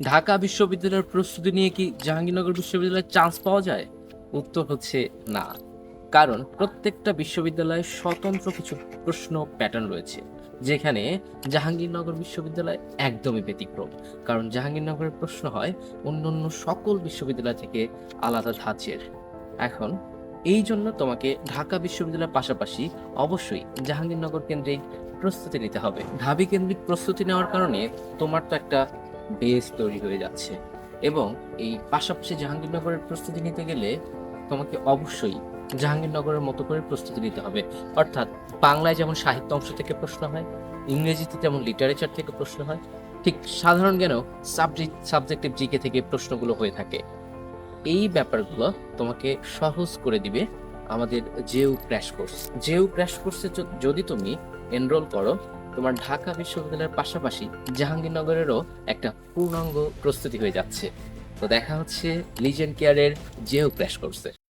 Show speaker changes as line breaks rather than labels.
ঢাকা বিশ্ববিদ্যালয়ের প্রস্তুতি নিয়ে কি জাহাঙ্গীরনগর বিশ্ববিদ্যালয়ে চান্স পাওয়া যায়? উত্তর হচ্ছে না। কারণ প্রত্যেকটা বিশ্ববিদ্যালয়ে স্বতন্ত্র কিছু প্রশ্ন প্যাটার্ন রয়েছে, যেখানে জাহাঙ্গীরনগর বিশ্ববিদ্যালয় একদমই ব্যতিক্রম। কারণ জাহাঙ্গীরনগরের প্রশ্ন হয় অন্যান্য সকল বিশ্ববিদ্যালয় থেকে আলাদা ধাঁচের। এখন, এই জন্য তোমাকে ঢাকা বিশ্ববিদ্যালয়ের পাশাপাশি অবশ্যই জাহাঙ্গীরনগর কেন্দ্রিক প্রস্তুতি নিতে হবে। ঢাবি কেন্দ্রিক প্রস্তুতি নেওয়ার কারণে তোমার তো একটা বেস তৈরি হয়ে যাচ্ছে। এবং এই পাশাপাশি জাহাঙ্গীরনগরের প্রস্তুতি নিতে গেলে তোমাকে অবশ্যই জাহাঙ্গীরনগরের মতো করে প্রস্তুতি নিতে হবে। অর্থাৎ বাংলায় যেমন সাহিত্য অংশ থেকে প্রশ্ন হয়, ইংরেজিতে যেমন লিটারেচার থেকে প্রশ্ন হয়, ঠিক সাধারণ জ্ঞানেও সাবজেক্ট সাবজেক্টিভ জিকে থেকে প্রশ্নগুলো হয়ে থাকে। এই ব্যাপারগুলো তোমাকে সহজ করে দিবে আমাদের জেউ ক্র্যাশ কোর্স। জেউ ক্র্যাশ কোর্সে যদি তুমি এনরোল করো তোমার ঢাকা বিশ্ববিদ্যালয়ের পাশাপাশি জাহাঙ্গীরনগরেরও একটা পূর্ণাঙ্গ প্রস্তুতি হয়ে যাচ্ছে। তো দেখা হচ্ছে লিজেন্ড কেয়ারের জেও ক্র্যাশ কোর্সে